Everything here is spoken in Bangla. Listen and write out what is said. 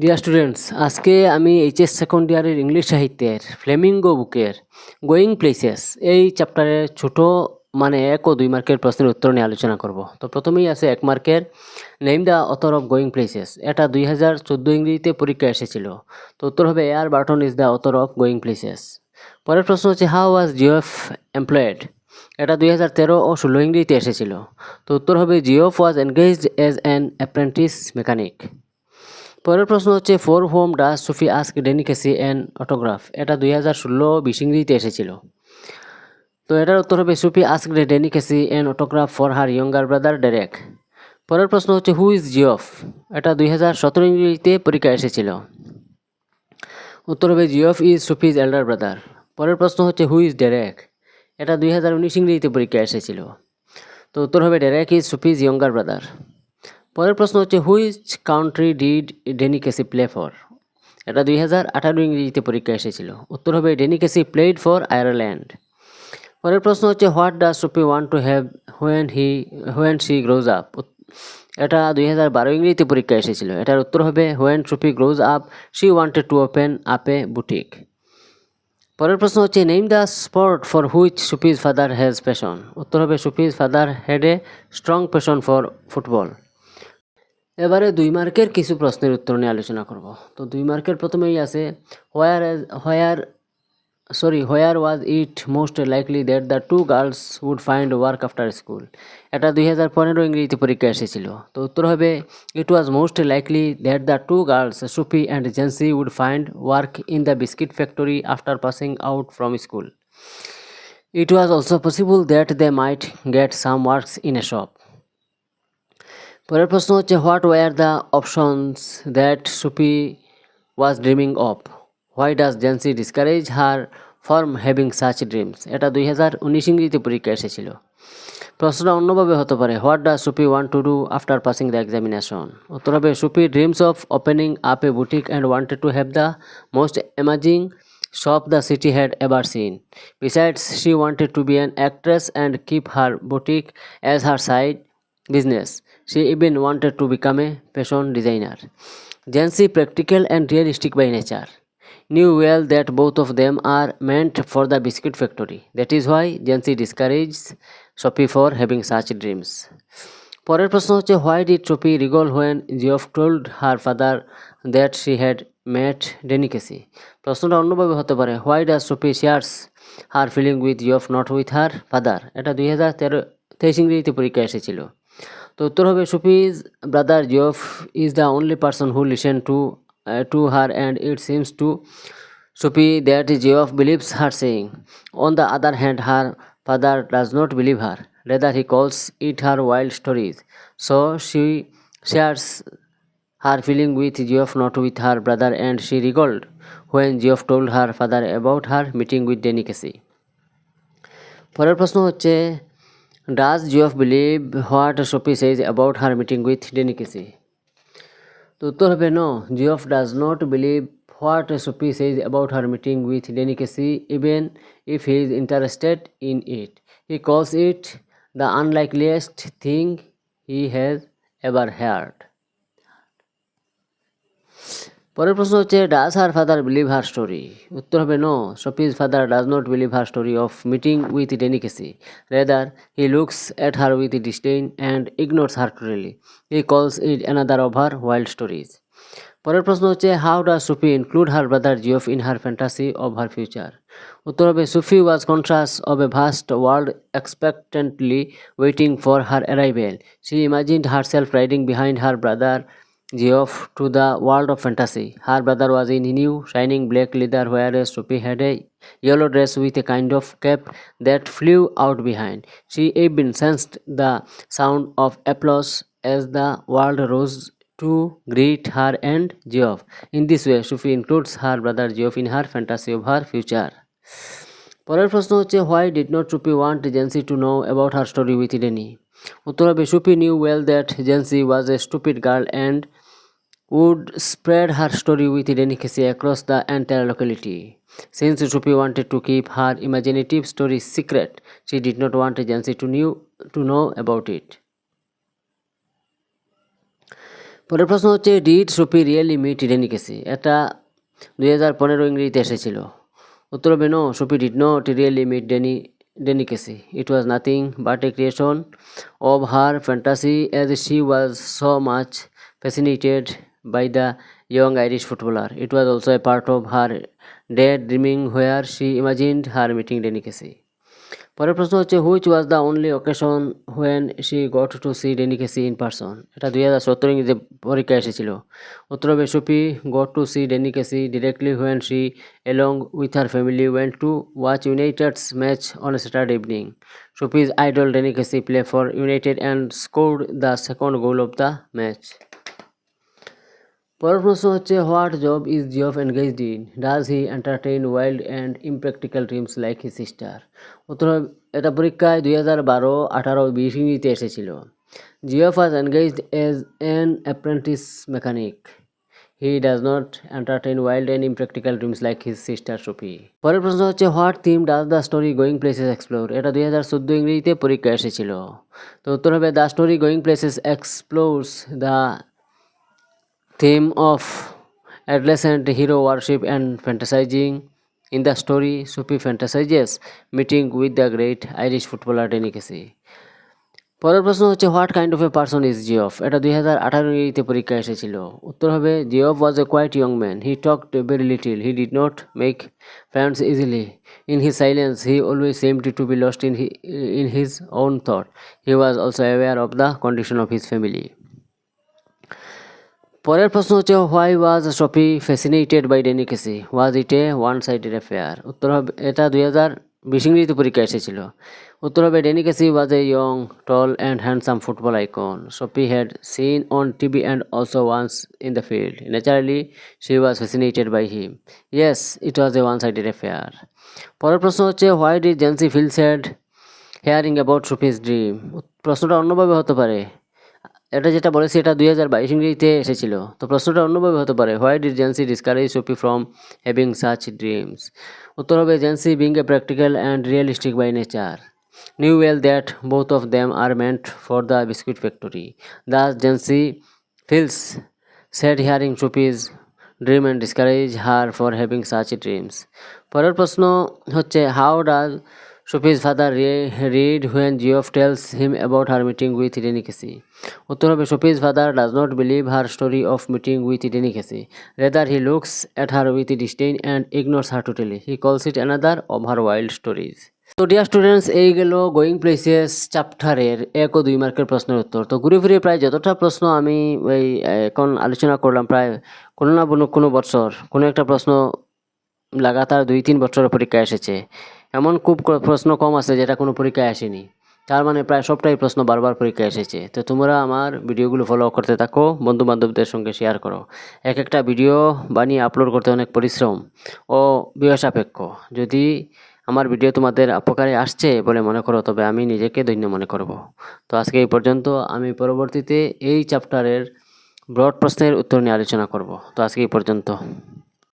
ডিয়ার স্টুডেন্টস আজকে আমি এইচএস সেকেন্ড ইয়ারের ইংলিশ সাহিত্যের ফ্লেমিঙ্গো বুকের গোয়িং প্লেসেস এই চ্যাপ্টারের ছোট মানে এক ও দুই মার্কের প্রশ্নের উত্তর নিয়ে আলোচনা করব। তো প্রথমেই আছে এক মার্কের name the author of Going Places এটা দুই হাজার চোদ্দ ইংরেজিতে পরীক্ষা এসেছিল। তো উত্তর হবে A R Barton is the author of Going Places পরের প্রশ্ন হচ্ছে হাউ ওয়াজ জিওফ এমপ্লয়েড এটা দুই হাজার তেরো ও ষোলো ইংরেজিতে এসেছিল। তো উত্তর হবে Geoff was engaged as an apprentice mechanic পরের প্রশ্ন হচ্ছে, for whom does Sophie ask Danny Casey an autograph? এটা দুই হাজার ষোলো বিশ ইংরেজিতে এসেছিল। তো এটার উত্তর হবে, Sophie ask Danny Casey an autograph for her younger brother Derek. পরের প্রশ্ন হচ্ছে, হু ইজ জিওফ? এটা দুই হাজার সতেরো ইংরেজিতে পরীক্ষা এসেছিল। উত্তর হবে, Geoff is Sophie's elder brother. পরের প্রশ্ন হচ্ছে, হু ইজ ডেরেক? এটা দুই হাজার উনিশ ইংরেজিতে পরীক্ষা এসেছিল। তো উত্তর হবে, Derek is Sophie's younger brother. পরের প্রশ্ন হচ্ছে which country did Danny Casey play for এটা দুই হাজার আঠারো ইংরেজিতে পরীক্ষা এসেছিল। উত্তর হবে ডেনিকেসি প্লেড ফর আয়ারল্যান্ড পরের প্রশ্ন হচ্ছে what does Sophie want to have when he when she grows up এটা দুই হাজার বারো ইংরেজিতে পরীক্ষা এসেছিল। এটার উত্তর হবে when Sophie grows up she wanted to open up a boutique পরের প্রশ্ন হচ্ছে name the sport for which Sophie's father has passion উত্তর হবে Sophie's father had a strong passion for football এবারে দুই মার্কের কিছু প্রশ্নের উত্তর নিয়ে আলোচনা করব। তো দুই মার্কের প্রথমেই আছে where where sorry where was it most likely that the two girls would find work after school এটা দুই হাজার পনেরো ইংরেজিতে পরীক্ষা এসেছিল। তো উত্তর হবে it was most likely that the two girls Sophie and Jansie would find work in the biscuit factory after passing out from school it was also possible that they might get some works in a shop পরের প্রশ্ন হচ্ছে what were the options that Sophie was dreaming of why does Jansie discourage her from having such dreams এটা দুই হাজার উনিশ ইংরেজিতে পরীক্ষা এসেছিল। প্রশ্নটা অন্যভাবে হতে পারে what does Sophie want to do after passing the examination উত্তর হবে Sophie dreams of opening up a boutique and wanted to have the most amazing shop the city had ever seen. Besides, she wanted to be an actress and keep her boutique as her side. Business. She even wanted to become a fashion designer. Jancy, practical and realistic by nature, knew well that both of them are meant for the biscuit factory. That is why Jancy discourages Sophie for having such dreams. পরের প্রশ্ন হচ্ছে why did ট্রপি wriggle when Geoff told her father that she had met Danny Casey প্রশ্নটা অন্যভাবে হতে পারে why does ট্রপি shares her feeling with Geoff not with her father এটা দুই হাজার তেরো তেইশ ইংরেজিতে পরীক্ষা এসেছিল তো উত্তর হবে Sophie's brother Geoff is the only person who listen to to her and it seems to Sophie that Geoff believes her saying on the other hand her father does not believe her Rather, he calls it her wild stories. So she shares her feeling with Geoff, not with her brother, and she regaled when Geoff told her father about her meeting with Denicacy. পরের প্রশ্ন হচ্ছে does Geoff believe what Sophie says about her meeting with Danny Casey তো উত্তর হবে no Geoff does not believe what Sophie says about her meeting with Danny Casey even if he is interested in it he calls it the unlikeliest thing he has ever heard. পরের প্রশ্ন হচ্ছে does her father believe her story উত্তর হবে no Sophie's father does not believe her story of meeting with Danny Casey rather he looks at her with disdain and ignores her totally he calls it another of her wild stories পরের প্রশ্ন হচ্ছে how does Sophie include her brother Geoff in her fantasy of her future উত্তর হবে Sophie was conscious of a vast world expectantly waiting for her arrival she imagined herself riding behind her brother Geoff to the world of fantasy her brother was in new, shining black where a Sophie had a yellow dress with a kind of cap that flew out behind. She even sensed the sound of applause as the world rose to greet her and Geoff. In this way, Sufi includes her brother Geoff in her fantasy of her future. পরের প্রশ্ন হচ্ছে why did not Sophie want Jansie to know about her story with Danny উত্তর হবে Sophie knew well that Jansie was a stupid girl and would spread her story with delicacy across the entire locality. Since Supi wanted to keep her imaginative story secret, she did not want Jansi to, knew, to know about it. পরের প্রশ্ন হচ্ছে did Sophie really meet Danny Casey এটা দুই হাজার পনেরো ইংরেজিতে এসেছিল উত্তর হবে no Sophie did not really meet Danny Danny Casey it was nothing but a creation of her fantasy as she was so much fascinated by the young Irish footballer it was also a part of her day dreaming where she imagined her meeting Danny Casey পরের প্রশ্ন হচ্ছে which was the only occasion when she got to see Danny Casey in person এটা দুই হাজার সত্তর ইংরেজি পরীক্ষা এসেছিল। উত্তর হবে Sophie got to see Danny Casey directly when she along with her family went to watch United's match on Saturday evening Sophie's idol Danny Casey play for United and scored the second goal of the match পরের প্রশ্ন হচ্ছে, what job is Geoff engaged in? Does he entertain wild and impractical dreams like he sister? উত্তর, এটা পরীক্ষায় দুই হাজার বারো, আঠারো, বিশ ইংরেজিতে এসেছিল। Geoff is engaged as an apprentice mechanic. He does not entertain wild and impractical dreams like his sister Sophie পরের প্রশ্ন হচ্ছে, what theme does the story Going Places explore? এটা দুই হাজার চোদ্দ ইংরেজিতে পরীক্ষা এসেছিল। তো উত্তর হবে, the story Going Places explores the theme of adolescent hero worship and fantasizing in the story Sufi fantasizes meeting with the great Irish footballer Danny Casey. পরের প্রশ্ন হচ্ছে what kind of a person is Geoff এটা দুই হাজার আঠারো ইংরেজিতে পরীক্ষা এসেছিল। উত্তর হবে Geoff was a quiet young man he talked very little he did not make friends easily in his silence he always seemed to be lost in in his own thought he was also aware of the condition of his family পরের প্রশ্ন হচ্ছে why was Sophie fascinated by Danny Casey was it a one sided affair উত্তর হবে, এটা দুই হাজার বিশ ইংরেজিতে পরীক্ষা এসেছিল। উত্তর হবে Danny Casey was a young tall and handsome football icon Sophie had seen on TV and also once in the field naturally she was fascinated by him yes it was a one sided affair পরের প্রশ্ন হচ্ছে why did Jansie feel sad hearing about Sophie's dream প্রশ্নটা অন্যভাবে হতে পারে। এটা যেটা বলেছি, এটা দুই হাজার বাইশ ইংরেজিতে এসেছিল। তো প্রশ্নটা অন্যভাবে হতে পারে why did Jansie discourage Sophie from having such dreams উত্তর হবে Jansie being a practical and realistic by nature knew well that both of them are meant for the biscuit factory thus Jansie feels sad hearing Sophie's dream and discourage her for having such dreams পরের প্রশ্ন হচ্ছে how does Sophie's father react when Geoff tells him about her meeting with Danny Casey উত্তর হবে Sophie's father does not believe her story of meeting with Danny Casey rather he looks at her with disdain and ignores her totally he calls it another of her wild stories তো ডিয়ার স্টুডেন্টস এই গেল গোয়িং প্লেসেস চ্যাপ্টারের এক ও দুই মার্কের প্রশ্নের উত্তর। তো ঘুরে ফিরে প্রায় যতটা প্রশ্ন আমি এই এখন আলোচনা করলাম, প্রায় কোনো না কোনো বছর কোনো একটা প্রশ্ন লাগাতার দুই তিন বছরের পরীক্ষা এসেছে। এমন খুব প্রশ্ন কম আছে যেটা কোনো পরীক্ষায় আসেনি। তার মানে প্রায় সবটাই প্রশ্ন বারবার পরীক্ষায় এসেছে। তো তোমরা আমার ভিডিওগুলো ফলো করতে থাকো বন্ধু বান্ধবদের সঙ্গে শেয়ার করো। এক একটা ভিডিও বানিয়ে আপলোড করতে অনেক পরিশ্রম ও ব্যয় সাপেক্ষ যদি আমার ভিডিও তোমাদের উপকারে আসছে বলে মনে করো, তবে আমি নিজেকে ধন্য মনে করব। তো আজকে এই পর্যন্ত আমি পরবর্তীতে এই চ্যাপ্টারের ব্রড প্রশ্নের উত্তর নিয়ে আলোচনা করব। তো আজকে এই পর্যন্ত।